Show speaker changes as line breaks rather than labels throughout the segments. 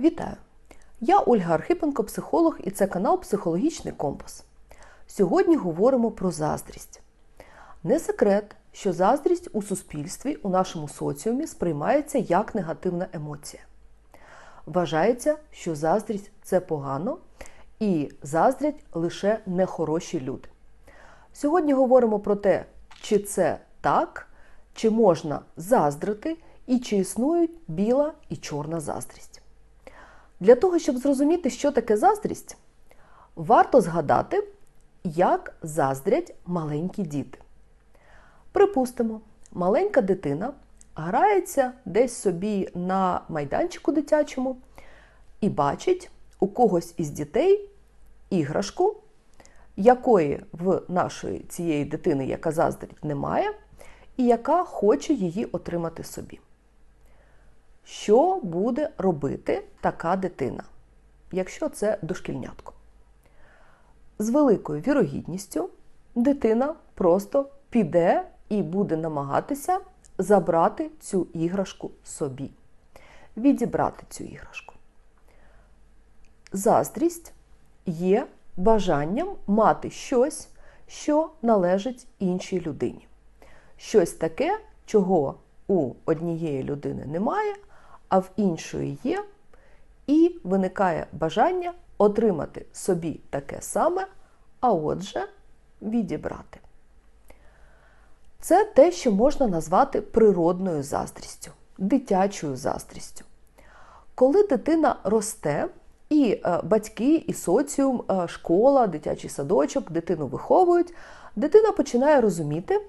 Вітаю! Я Ольга Архипенко, психолог, і це канал Психологічний Компас. Сьогодні говоримо про заздрість. Не секрет, що заздрість у суспільстві, у нашому соціумі сприймається як негативна емоція. Вважається, що заздрість це погано, і заздрять лише нехороші люди. Сьогодні говоримо про те, чи це так, чи можна заздрити, і чи існують біла і чорна заздрість. Для того, щоб зрозуміти, що таке заздрість, варто згадати, як заздрять маленькі діти. Припустимо, маленька дитина грається десь собі на майданчику дитячому і бачить у когось із дітей іграшку, якої в нашої цієї дитини, яка заздрить, немає, і яка хоче її отримати собі. Що буде робити така дитина, якщо це дошкільнятко? З великою вірогідністю дитина просто піде і буде намагатися забрати цю іграшку собі, відібрати цю іграшку. Заздрість є бажанням мати щось, що належить іншій людині. Щось таке, чого у однієї людини немає, а в іншої є, і виникає бажання отримати собі таке саме, а отже, відібрати. Це те, що можна назвати природною заздрістю, дитячою заздрістю. Коли дитина росте, і батьки, і соціум, школа, дитячий садочок, дитину виховують, дитина починає розуміти,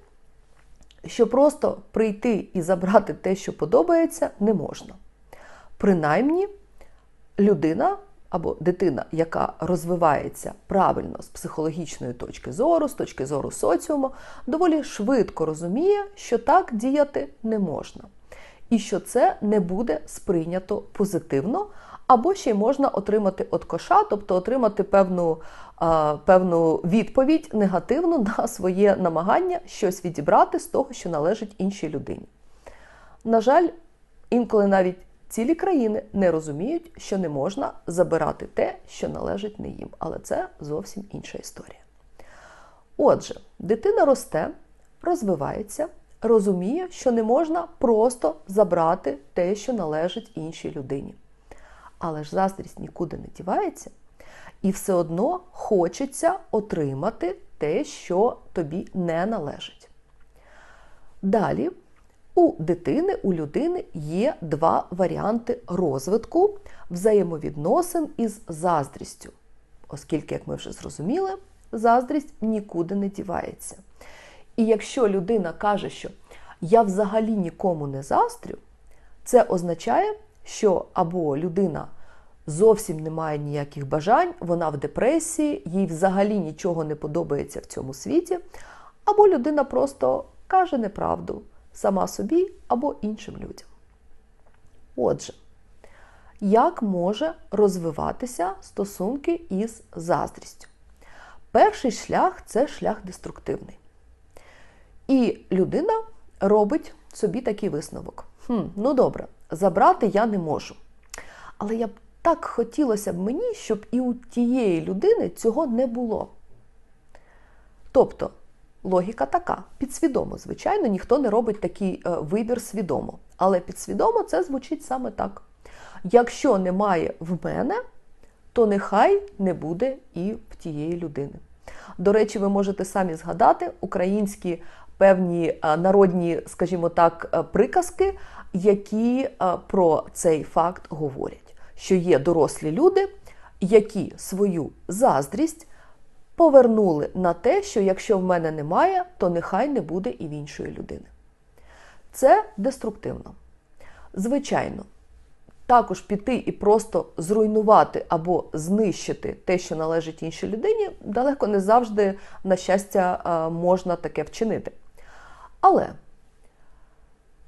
що просто прийти і забрати те, що подобається, не можна. Принаймні, людина або дитина, яка розвивається правильно з психологічної точки зору, з точки зору соціуму, доволі швидко розуміє, що так діяти не можна. І що це не буде сприйнято позитивно, або ще й можна отримати от коша, тобто отримати певну, певну відповідь негативну на своє намагання щось відібрати з того, що належить іншій людині. На жаль, інколи навіть цілі країни не розуміють, що не можна забирати те, що належить не їм. Але це зовсім інша історія. Отже, дитина росте, розвивається, розуміє, що не можна просто забрати те, що належить іншій людині. Але ж заздрість нікуди не дівається, і все одно хочеться отримати те, що тобі не належить. Далі у дитини, у людини є два варіанти розвитку взаємовідносин із заздрістю. Оскільки, як ми вже зрозуміли, заздрість нікуди не дівається. І якщо людина каже, що я взагалі нікому не заздрю, це означає, що або людина зовсім не має ніяких бажань, вона в депресії, їй взагалі нічого не подобається в цьому світі, або людина просто каже неправду сама собі або іншим людям. Отже, як може розвиватися стосунки із заздрістю? Перший шлях це шлях деструктивний. І людина робить собі такий висновок. Хм, Ну добре, забрати я не можу. Але я б так хотілося б мені, щоб і у тієї людини цього не було. Тобто, логіка така: підсвідомо, звичайно, ніхто не робить такий вибір свідомо. Але підсвідомо це звучить саме так. Якщо немає в мене, то нехай не буде і в тієї людини. До речі, ви можете самі згадати українські певні народні, скажімо так, приказки, які про цей факт говорять, що є дорослі люди, які свою заздрість повернули на те, що якщо в мене немає, то нехай не буде і в іншої людини. Це деструктивно. Звичайно, також піти і просто зруйнувати або знищити те, що належить іншій людині, далеко не завжди, на щастя, можна таке вчинити. Але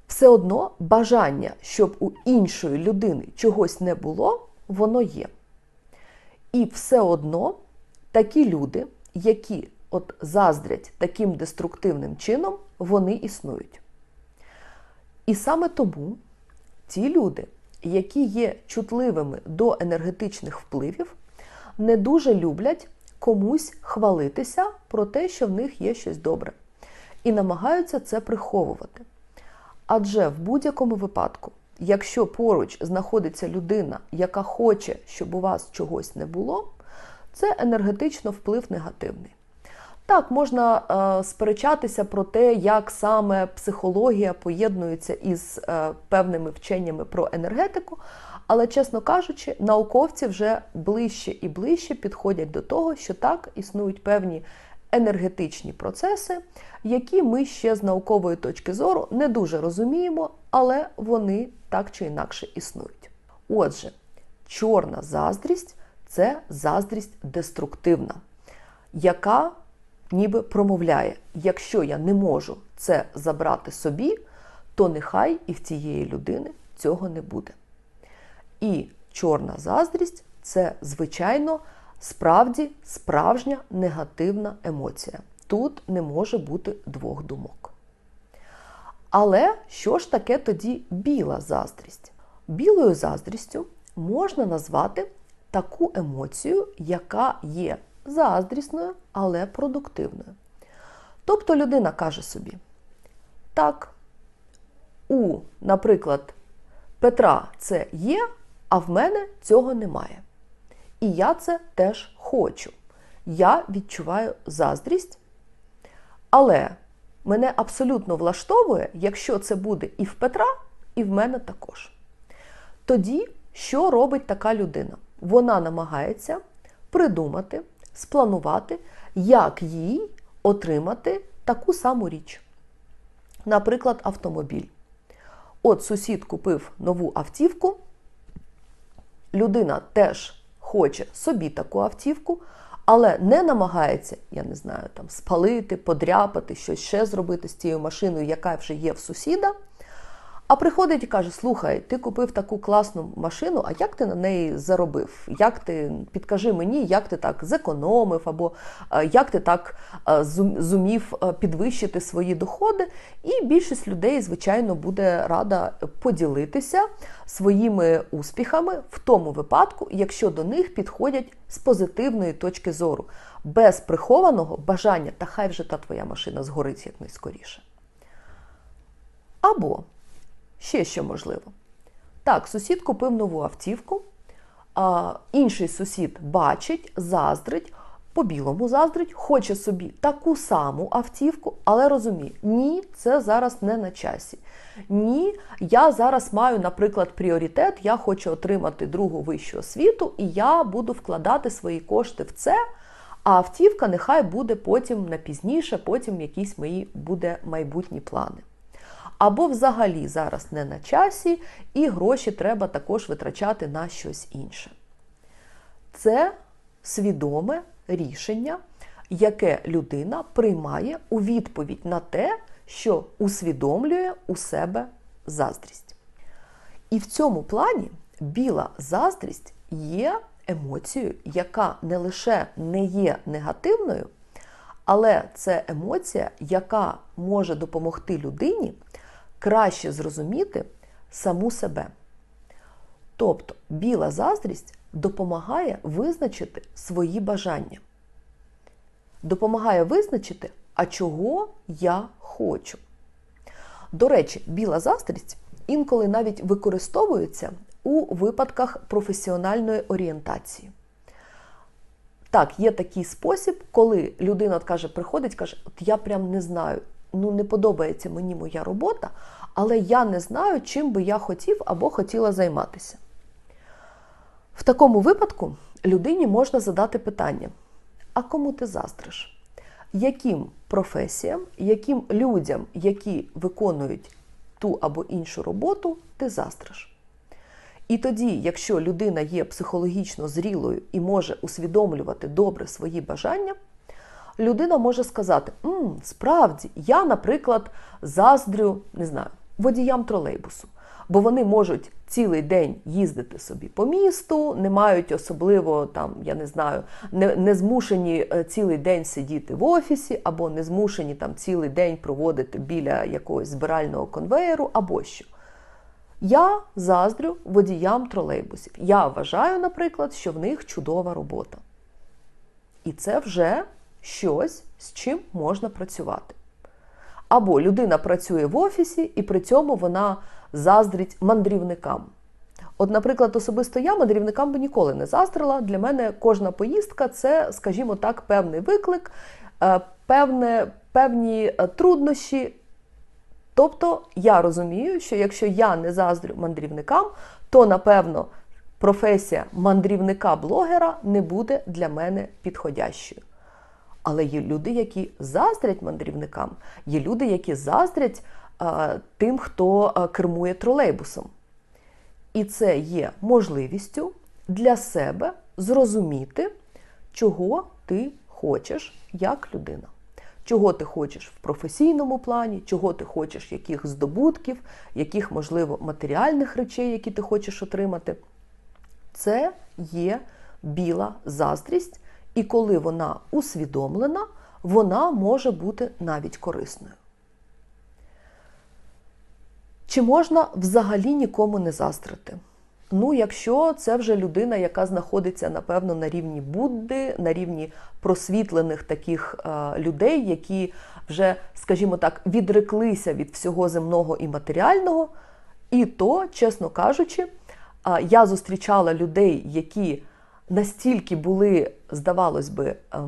все одно бажання, щоб у іншої людини чогось не було, воно є. І все одно такі люди, які от заздрять таким деструктивним чином, вони існують. І саме тому ті люди, які є чутливими до енергетичних впливів, не дуже люблять комусь хвалитися про те, що в них є щось добре, і намагаються це приховувати. Адже в будь-якому випадку, якщо поруч знаходиться людина, яка хоче, щоб у вас чогось не було, це енергетично вплив негативний. Так, можна е, сперечатися про те, як саме психологія поєднується із е, певними вченнями про енергетику, але, чесно кажучи, науковці вже ближче і ближче підходять до того, що так існують певні енергетичні процеси, які ми ще з наукової точки зору не дуже розуміємо, але вони так чи інакше існують. Отже, чорна заздрість це заздрість деструктивна, яка ніби промовляє: якщо я не можу це забрати собі, то нехай і в цієї людини цього не буде. І чорна заздрість це, звичайно, справді справжня негативна емоція. Тут не може бути двох думок. Але що ж таке тоді біла заздрість? Білою заздрістю можна назвати таку емоцію, яка є заздрісною, але продуктивною. Тобто людина каже собі: так, у, наприклад, Петра це є, а в мене цього немає. І я це теж хочу. Я відчуваю заздрість, але мене абсолютно влаштовує, якщо це буде і в Петра, і в мене також. Тоді, що робить така людина? Вона намагається придумати, спланувати, як їй отримати таку саму річ. Наприклад, автомобіль. От сусід купив нову автівку, людина теж хоче собі таку автівку, але не намагається, я не знаю, там спалити, подряпати, щось ще зробити з цією машиною, яка вже є в сусіда. А приходить і каже: Слухай, ти купив таку класну машину, а як ти на неї заробив? Як ти підкажи мені, як ти так зекономив, або як ти так зумів підвищити свої доходи? І більшість людей, звичайно, буде рада поділитися своїми успіхами в тому випадку, якщо до них підходять з позитивної точки зору, без прихованого бажання, та хай вже та твоя машина згорить якнайскоріше. Або Ще що можливо. Так, сусід купив нову автівку, а інший сусід бачить, заздрить, по-білому заздрить, хоче собі таку саму автівку, але розуміє, ні, це зараз не на часі. Ні, я зараз маю, наприклад, пріоритет, я хочу отримати другу вищу освіту, і я буду вкладати свої кошти в це. А автівка нехай буде потім на пізніше, потім якісь мої буде майбутні плани або взагалі зараз не на часі, і гроші треба також витрачати на щось інше. Це свідоме рішення, яке людина приймає у відповідь на те, що усвідомлює у себе заздрість. І в цьому плані біла заздрість є емоцією, яка не лише не є негативною, але це емоція, яка може допомогти людині краще зрозуміти саму себе. Тобто біла заздрість допомагає визначити свої бажання. Допомагає визначити, а чого я хочу. До речі, біла заздрість інколи навіть використовується у випадках професіональної орієнтації. Так, є такий спосіб, коли людина каже, приходить каже, от я прям не знаю, ну не подобається мені моя робота, але я не знаю, чим би я хотів або хотіла займатися. В такому випадку людині можна задати питання: а кому ти заздриш? Яким професіям, яким людям, які виконують ту або іншу роботу, ти заздриш? І тоді, якщо людина є психологічно зрілою і може усвідомлювати добре свої бажання, людина може сказати: М, справді, я, наприклад, заздрю, не знаю, водіям тролейбусу. Бо вони можуть цілий день їздити собі по місту, не мають особливо там, я не знаю, не не змушені е, цілий день сидіти в офісі, або не змушені там цілий день проводити біля якогось збирального конвеєру, або що. Я заздрю водіям тролейбусів. Я вважаю, наприклад, що в них чудова робота. І це вже щось, з чим можна працювати. Або людина працює в офісі, і при цьому вона заздрить мандрівникам. От, наприклад, особисто я мандрівникам би ніколи не заздрила. Для мене кожна поїздка це, скажімо так, певний виклик, е, певне, певні е, труднощі. Тобто я розумію, що якщо я не заздрю мандрівникам, то напевно професія мандрівника-блогера не буде для мене підходящою. Але є люди, які заздрять мандрівникам, є люди, які заздрять а, тим, хто кермує тролейбусом. І це є можливістю для себе зрозуміти, чого ти хочеш як людина. Чого ти хочеш в професійному плані, чого ти хочеш, яких здобутків, яких, можливо, матеріальних речей, які ти хочеш отримати. Це є біла заздрість, і коли вона усвідомлена, вона може бути навіть корисною. Чи можна взагалі нікому не заздрити? Ну, якщо це вже людина, яка знаходиться, напевно, на рівні Будди, на рівні просвітлених таких е, людей, які вже, скажімо так, відреклися від всього земного і матеріального, і то, чесно кажучи, е, я зустрічала людей, які настільки були, здавалось би, е,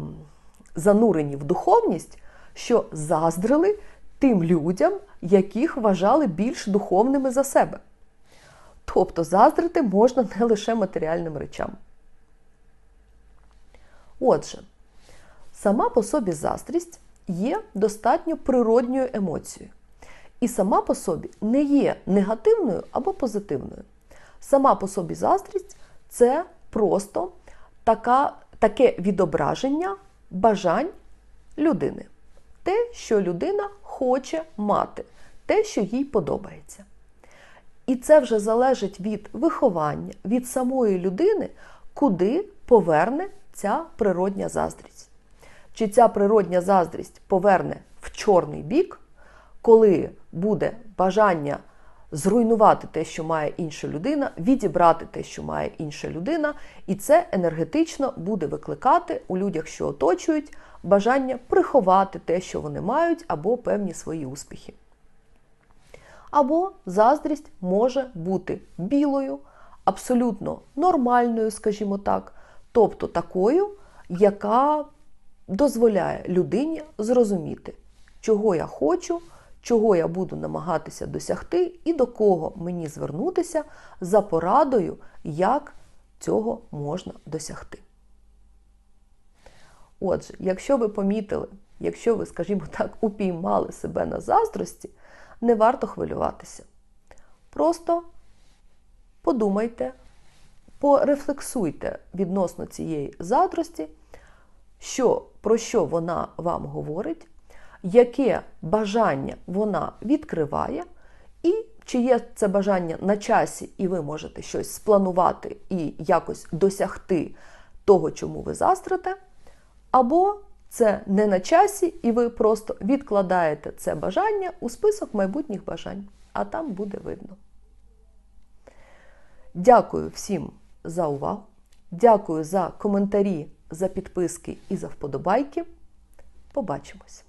занурені в духовність, що заздрили тим людям, яких вважали більш духовними за себе. Тобто заздрити можна не лише матеріальним речам. Отже, сама по собі заздрість є достатньо природньою емоцією. І сама по собі не є негативною або позитивною. Сама по собі заздрість це просто така, таке відображення бажань людини. Те, що людина хоче мати, те, що їй подобається. І це вже залежить від виховання, від самої людини, куди поверне ця природня заздрість. Чи ця природня заздрість поверне в чорний бік, коли буде бажання зруйнувати те, що має інша людина, відібрати те, що має інша людина, і це енергетично буде викликати у людях, що оточують, бажання приховати те, що вони мають, або певні свої успіхи. Або заздрість може бути білою, абсолютно нормальною, скажімо так, тобто такою, яка дозволяє людині зрозуміти, чого я хочу, чого я буду намагатися досягти, і до кого мені звернутися за порадою, як цього можна досягти. Отже, якщо ви помітили, якщо ви, скажімо так, упіймали себе на заздрості, не варто хвилюватися. Просто подумайте, порефлексуйте відносно цієї заздрості, що, про що вона вам говорить, яке бажання вона відкриває, і чи є це бажання на часі, і ви можете щось спланувати і якось досягти того, чому ви застрите, або це не на часі, і ви просто відкладаєте це бажання у список майбутніх бажань, а там буде видно. Дякую всім за увагу. Дякую за коментарі, за підписки і за вподобайки. Побачимось!